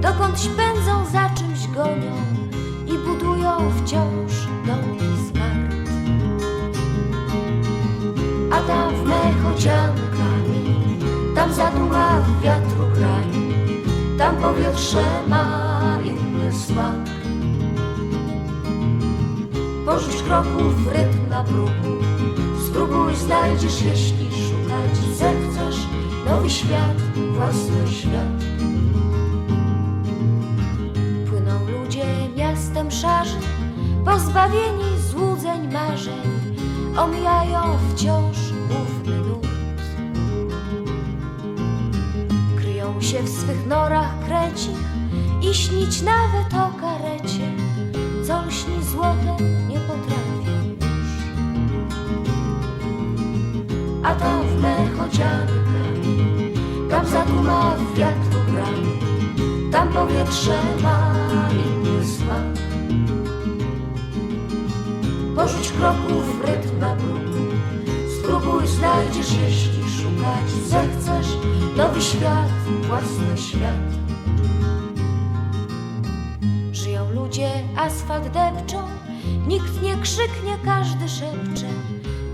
dokądś pędzą, za czymś gonią i budują wciąż domki z kart. A tam w mech odziany kamień, tam zaduma w wiatru kraj, tam powietrze ma inny smak. Porzuć kroków rytm na bruku, spróbuj znajdziesz, jeśli szukać zechcesz nowy świat, własny świat. Płyną ludzie miastem szarzy, pozbawieni złudzeń marzeń, omijają wciąż główny nurt. Kryją się w swych norach krecich i śnić nawet o karecie, co lśni złotem nie potrafią już. A tam w mech odziany kraj, tam zaduma wiatru kraj, tam powietrze ma inny smak. Porzuć kroków rytm na bruku, spróbuj znajdziesz, jeśli szukać zechcesz nowy świat, własny świat. Żyją ludzie, asfalt depczą, nikt nie krzyknie, każdy szepcze.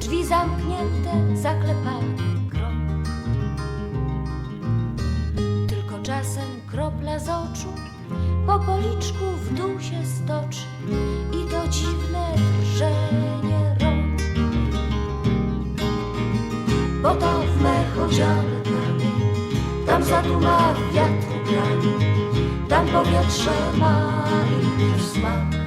Drzwi zamknięte, zaklepane, policzku w dół się stoczy i to dziwne drżenie rąk. Bo tam w mech odziany kamień, tam zaduma wiatru grani, tam powietrze ma inny smak.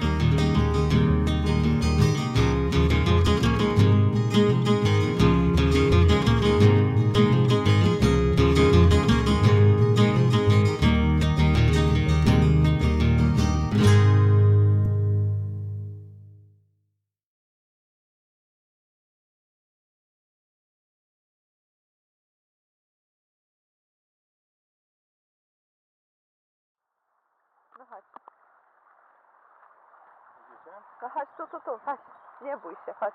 No chodź, tu, tu, tu, chodź. Nie bój się, chodź.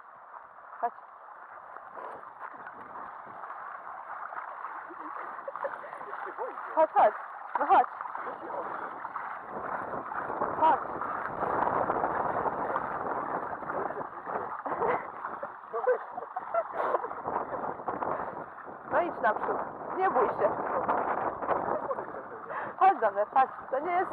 Chodź. Chodź, chodź. No chodź. Chodź. No idź naprzód. Nie bój się. Chodź do mnie, chodź. To nie jest...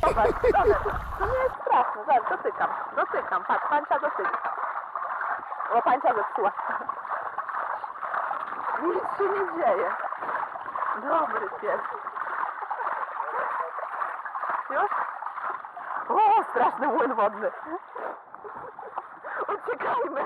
To nie jest straszne. Zobacz, dotykam. Dotykam. Patrz, pancia dotyka. Bo pancia zepsuła. Nic się nie dzieje. Dobry pies. Już? O, straszny młyn wodny. Uciekajmy.